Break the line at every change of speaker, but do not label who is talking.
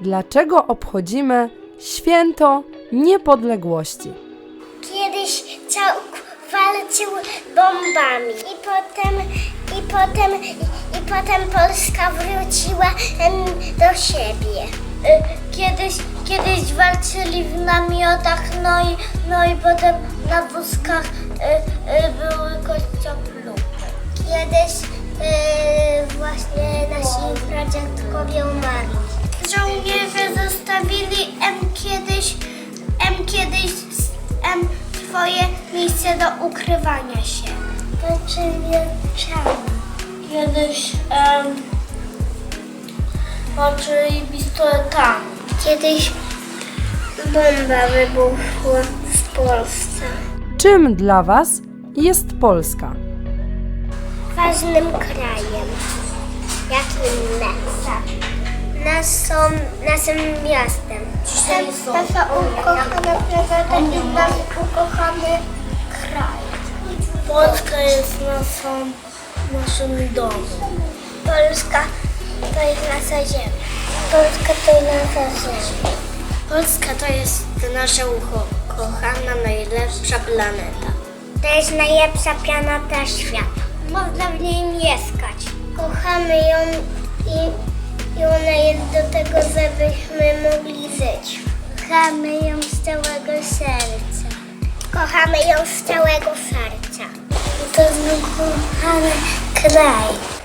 dlaczego obchodzimy święto niepodległości.
Kiedyś całk walczył bombami i potem, i potem, i, potem Polska wróciła do siebie. Y, Kiedyś, kiedyś walczyli w namiotach, no i, no i potem na wózkach y, y, były kościoplupy. Kiedyś y, właśnie nasi pradziadkowie umarli. Miejsce do ukrywania się. To wieczami. Kiedyś em, walczyli pistoletami. Kiedyś bomba wybuchła w Polsce.
Czym dla Was jest Polska?
ważnym krajem, jak inne. Nas są naszym miastem. Nasza ukochana prezydent i nasz ukochany. Polska jest naszą, naszym domem. Polska to jest nasza ziemia. Polska to jest nasza ziemia. Polska to jest nasza ukochana, najlepsza planeta. To jest najlepsza planeta świata. Można w niej mieszkać. Kochamy ją i, i ona jest do tego, żebyśmy mogli żyć. Kochamy ją z całego serca. Kochamy ją z całego serca. I to